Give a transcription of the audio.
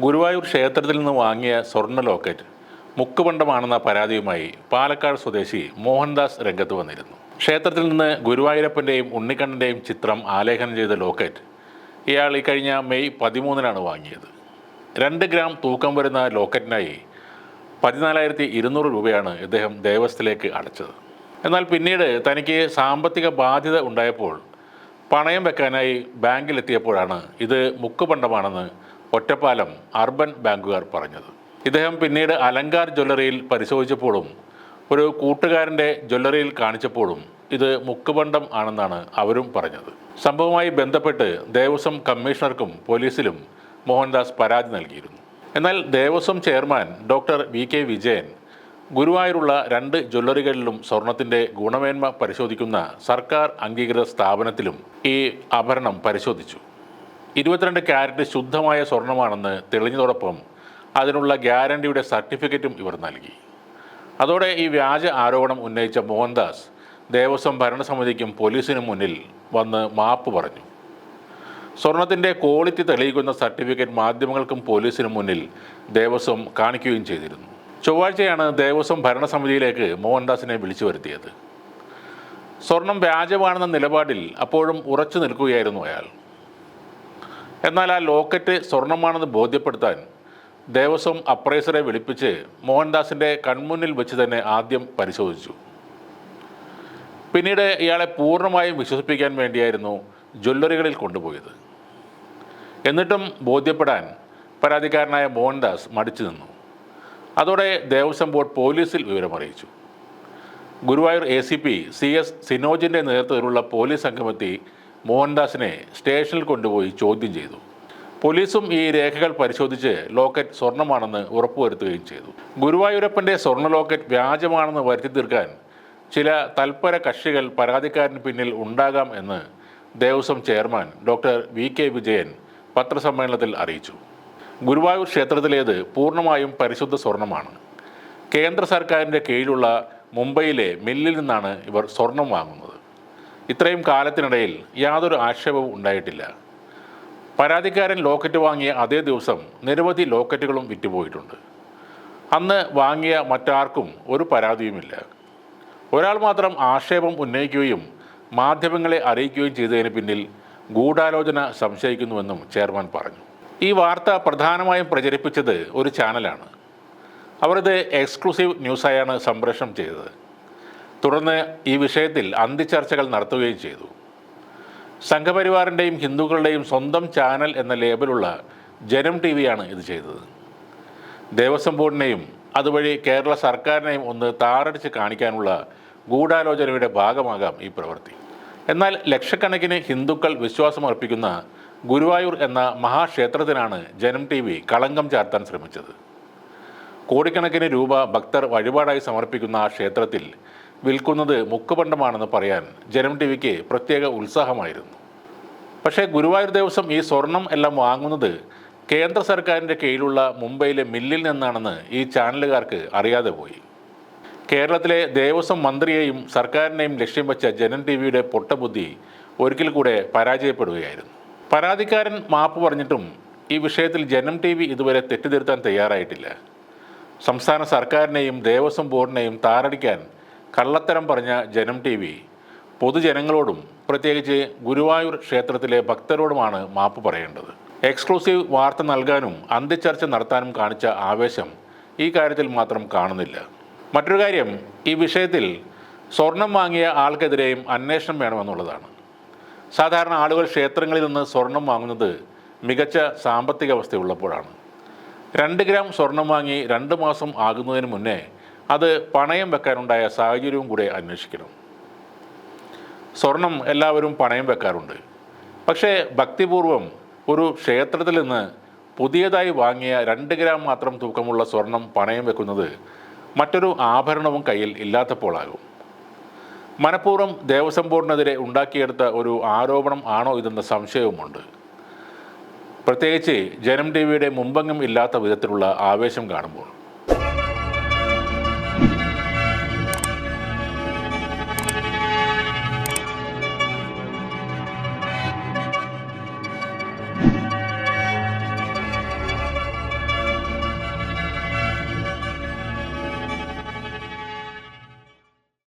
ഗുരുവായൂർ ക്ഷേത്രത്തിൽ നിന്ന് വാങ്ങിയ സ്വർണ ലോക്കറ്റ് മുക്കുപണ്ടമാണെന്ന പരാതിയുമായി പാലക്കാട് സ്വദേശി മോഹൻദാസ് രംഗത്ത് വന്നിരുന്നു. ക്ഷേത്രത്തിൽ നിന്ന് ഗുരുവായൂരപ്പന്റെയും ഉണ്ണിക്കണ്ണന്റെയും ചിത്രം ആലേഖനം ചെയ്ത ലോക്കറ്റ് ഇയാൾ ഈ കഴിഞ്ഞ മെയ് പതിമൂന്നിനാണ് വാങ്ങിയത്. രണ്ട് ഗ്രാം തൂക്കം വരുന്ന ലോക്കറ്റിനായി പതിനാലായിരത്തി ഇരുന്നൂറ് രൂപയാണ് ഇദ്ദേഹം ദേവസ്ഥത്തിലേക്ക് അടച്ചത്. എന്നാൽ പിന്നീട് തനിക്ക് സാമ്പത്തിക ബാധ്യത ഉണ്ടായപ്പോൾ പണയം വെക്കാനായി ബാങ്കിലെത്തിയപ്പോഴാണ് ഇത് മുക്കുപണ്ടമാണെന്ന് ഒറ്റപ്പാലം അർബൻ ബാങ്കുകാർ പറഞ്ഞത്. ഇദ്ദേഹം പിന്നീട് അലങ്കാർ ജ്വല്ലറിയിൽ പരിശോധിച്ചപ്പോഴും ഒരു കൂട്ടുകാരന്റെ ജ്വല്ലറിയിൽ കാണിച്ചപ്പോഴും ഇത് മുക്കുപണ്ടം ആണെന്നാണ് അവരും പറഞ്ഞത്. സംഭവവുമായി ബന്ധപ്പെട്ട് ദേവസ്വം കമ്മീഷണർക്കും പോലീസിലും മോഹൻദാസ് പരാതി നൽകിയിരുന്നു. എന്നാൽ Devaswom chairman doctor V K Vijayan ഗുരുവായൂരുള്ള രണ്ട് ജ്വല്ലറികളിലും സ്വർണത്തിന്റെ ഗുണമേന്മ പരിശോധിക്കുന്ന സർക്കാർ അംഗീകൃത സ്ഥാപനത്തിലും ഈ ആഭരണം പരിശോധിച്ചു. ഇരുപത്തിരണ്ട് ക്യാരറ്റ് ശുദ്ധമായ സ്വർണമാണെന്ന് തെളിഞ്ഞതോടൊപ്പം അതിനുള്ള ഗ്യാരണ്ടിയുടെ സർട്ടിഫിക്കറ്റും ഇവർ നൽകി. അതോടെ ഈ വ്യാജ ആരോപണം ഉന്നയിച്ച മോഹൻദാസ് ദേവസ്വം ഭരണസമിതിക്കും പോലീസിനും മുന്നിൽ വന്ന് മാപ്പ് പറഞ്ഞു. സ്വർണത്തിന്റെ ക്വാളിറ്റി തെളിയിക്കുന്ന സർട്ടിഫിക്കറ്റ് മാധ്യമങ്ങൾക്കും പോലീസിനും മുന്നിൽ ദേവസ്വം കാണിക്കുകയും ചെയ്തിരുന്നു. ചൊവ്വാഴ്ചയാണ് ദേവസ്വം ഭരണസമിതിയിലേക്ക് മോഹൻദാസിനെ വിളിച്ചു വരുത്തിയത്. സ്വർണം വ്യാജമാണെന്ന നിലപാടിൽ അപ്പോഴും ഉറച്ചു നിൽക്കുകയായിരുന്നു അയാൾ. എന്നാൽ ആ ലോക്കറ്റ് സ്വർണമാണെന്ന് ബോധ്യപ്പെടുത്താൻ ദേവസ്വം അപ്രൈസറെ വിളിപ്പിച്ച് മോഹൻദാസിന്റെ കൺമുന്നിൽ വെച്ച് തന്നെ ആദ്യം പരിശോധിച്ചു. പിന്നീട് ഇയാളെ പൂർണമായും വിശ്വസിപ്പിക്കാൻ വേണ്ടിയായിരുന്നു ജ്വല്ലറികളിൽ കൊണ്ടുപോയത്. എന്നിട്ടും ബോധ്യപ്പെടാൻ പരാതിക്കാരനായ മോഹൻദാസ് മടിച്ചു നിന്നു. അതോടെ ദേവസ്വം ബോർഡ് പോലീസിൽ വിവരമറിയിച്ചു Guruvayur A C P C S സിനോജിന്റെ നേതൃത്വത്തിലുള്ള പോലീസ് സംഘമെത്തി മോഹൻദാസിനെ സ്റ്റേഷനിൽ കൊണ്ടുപോയി ചോദ്യം ചെയ്തു. പോലീസും ഈ രേഖകൾ പരിശോധിച്ച് ലോക്കറ്റ് സ്വർണമാണെന്ന് ഉറപ്പുവരുത്തുകയും ചെയ്തു. ഗുരുവായൂരപ്പന്റെ സ്വർണ ലോക്കറ്റ് വ്യാജമാണെന്ന് വരുത്തി തീർക്കാൻ ചില തൽപര കക്ഷികൾ പരാതിക്കാരന് പിന്നിൽ ഉണ്ടാകാം എന്ന് Devaswom chairman doctor V K Vijayan പത്രസമ്മേളനത്തിൽ അറിയിച്ചു. ഗുരുവായൂർ ക്ഷേത്രത്തിലേത് പൂർണമായും പരിശുദ്ധ സ്വർണമാണ്. കേന്ദ്ര സർക്കാരിന്റെ കീഴിലുള്ള മുംബൈയിലെ മില്ലിൽ നിന്നാണ് ഇവർ സ്വർണം വാങ്ങുന്നത്. ഇത്രയും കാലത്തിനിടയിൽ യാതൊരു ആക്ഷേപവും ഉണ്ടായിട്ടില്ല. പരാതിക്കാരൻ ലോക്കറ്റ് വാങ്ങിയ അതേ ദിവസം നിരവധി ലോക്കറ്റുകളും വിറ്റുപോയിട്ടുണ്ട്. അന്ന് വാങ്ങിയ മറ്റാർക്കും ഒരു പരാതിയുമില്ല. ഒരാൾ മാത്രം ആക്ഷേപം ഉന്നയിക്കുകയും മാധ്യമങ്ങളെ അറിയിക്കുകയും ചെയ്തതിന് പിന്നിൽ ഗൂഢാലോചന സംശയിക്കുന്നുവെന്നും ചെയർമാൻ പറഞ്ഞു. ഈ വാർത്ത പ്രധാനമായും പ്രചരിപ്പിച്ചത് ഒരു ചാനലാണ്. അവർ ഇത് എക്സ്ക്ലൂസീവ് ന്യൂസായാണ് സംപ്രേഷണം ചെയ്തത്. തുടർന്ന് ഈ വിഷയത്തിൽ അന്തിചർച്ചകൾ നടത്തുകയും ചെയ്തു. സംഘപരിവാറിന്റെയും ഹിന്ദുക്കളുടെയും സ്വന്തം ചാനൽ എന്ന ലേബലുള്ള ജനം ടി വിയാണ് ഇത് ചെയ്തത്. ദേവസ്വം ബോർഡിനെയും അതുവഴി കേരള സർക്കാരിനെയും ഒന്ന് താറടിച്ച് കാണിക്കാനുള്ള ഗൂഢാലോചനയുടെ ഭാഗമാകാം ഈ പ്രവൃത്തി. എന്നാൽ ലക്ഷക്കണക്കിന് ഹിന്ദുക്കൾ വിശ്വാസമർപ്പിക്കുന്ന ഗുരുവായൂർ എന്ന മഹാക്ഷേത്രത്തിനാണ് ജനം ടി വി കളങ്കം ചാർത്താൻ ശ്രമിച്ചത്. കോടിക്കണക്കിന് രൂപ ഭക്തർ വഴിപാടായി സമർപ്പിക്കുന്ന ആ ക്ഷേത്രത്തിൽ വിൽക്കുന്നത് മുക്കുപണ്ടമാണെന്ന് പറയാൻ ജനം ടി വിക്ക് പ്രത്യേക ഉത്സാഹമായിരുന്നു. പക്ഷേ ഗുരുവായൂർ ദേവസ്വം ഈ സ്വർണം എല്ലാം വാങ്ങുന്നത് കേന്ദ്ര സർക്കാരിന്റെ കീഴിലുള്ള മുംബൈയിലെ മില്ലിൽ നിന്നാണെന്ന് ഈ ചാനലുകാർക്ക് അറിയാതെ പോയി. കേരളത്തിലെ ദേവസ്വം മന്ത്രിയെയും സർക്കാരിനെയും ലക്ഷ്യം വെച്ച ജനം ടി വിയുടെ പൊട്ടബുദ്ധി ഒരിക്കൽ കൂടെ പരാജയപ്പെടുകയായിരുന്നു. പരാതിക്കാരൻ മാപ്പ് പറഞ്ഞിട്ടും ഈ വിഷയത്തിൽ ജനം ടി വി ഇതുവരെ തെറ്റിദ്ധരുത്താൻ തയ്യാറായിട്ടില്ല. സംസ്ഥാന സർക്കാരിനെയും ദേവസ്വം ബോർഡിനെയും താറടിക്കാൻ കള്ളത്തരം പറഞ്ഞ ജനം ടി വി പൊതുജനങ്ങളോടും പ്രത്യേകിച്ച് ഗുരുവായൂർ ക്ഷേത്രത്തിലെ ഭക്തരോടുമാണ് മാപ്പ് പറയേണ്ടത്. എക്സ്ക്ലൂസീവ് വാർത്ത നൽകാനും അന്ത്യചർച്ച നടത്താനും കാണിച്ച ആവേശം ഈ കാര്യത്തിൽ മാത്രം കാണുന്നില്ല. മറ്റൊരു കാര്യം ഈ വിഷയത്തിൽ സ്വർണം വാങ്ങിയ ആൾക്കെതിരെയും അന്വേഷണം വേണമെന്നുള്ളതാണ്. സാധാരണ ആളുകൾ ക്ഷേത്രങ്ങളിൽ നിന്ന് സ്വർണം വാങ്ങുന്നത് മികച്ച സാമ്പത്തിക അവസ്ഥയുള്ളപ്പോഴാണ് രണ്ട് ഗ്രാം സ്വർണം വാങ്ങി രണ്ട് മാസം ആകുന്നതിന് മുന്നേ അത് പണയം വെക്കാനുണ്ടായ സാഹചര്യവും കൂടെ അന്വേഷിക്കണം. സ്വർണം എല്ലാവരും പണയം വെക്കാറുണ്ട്. പക്ഷേ ഭക്തിപൂർവം ഒരു ക്ഷേത്രത്തിൽ നിന്ന് പുതിയതായി വാങ്ങിയ രണ്ട് ഗ്രാം മാത്രം തൂക്കമുള്ള സ്വർണം പണയം വെക്കുന്നത് മറ്റൊരു ആഭരണവും കയ്യിൽ ഇല്ലാത്തപ്പോഴാകും മനഃപൂർവം ദേവസ്വം ബോർഡിനെതിരെ ഉണ്ടാക്കിയെടുത്ത ഒരു ആരോപണം ആണോ ഇതെന്ന സംശയവുമുണ്ട്. പ്രത്യേകിച്ച് ജനം ടി വിയുടെ മുമ്പെങ്ങും ഇല്ലാത്ത വിധത്തിലുള്ള ആവേശം കാണുമ്പോൾ.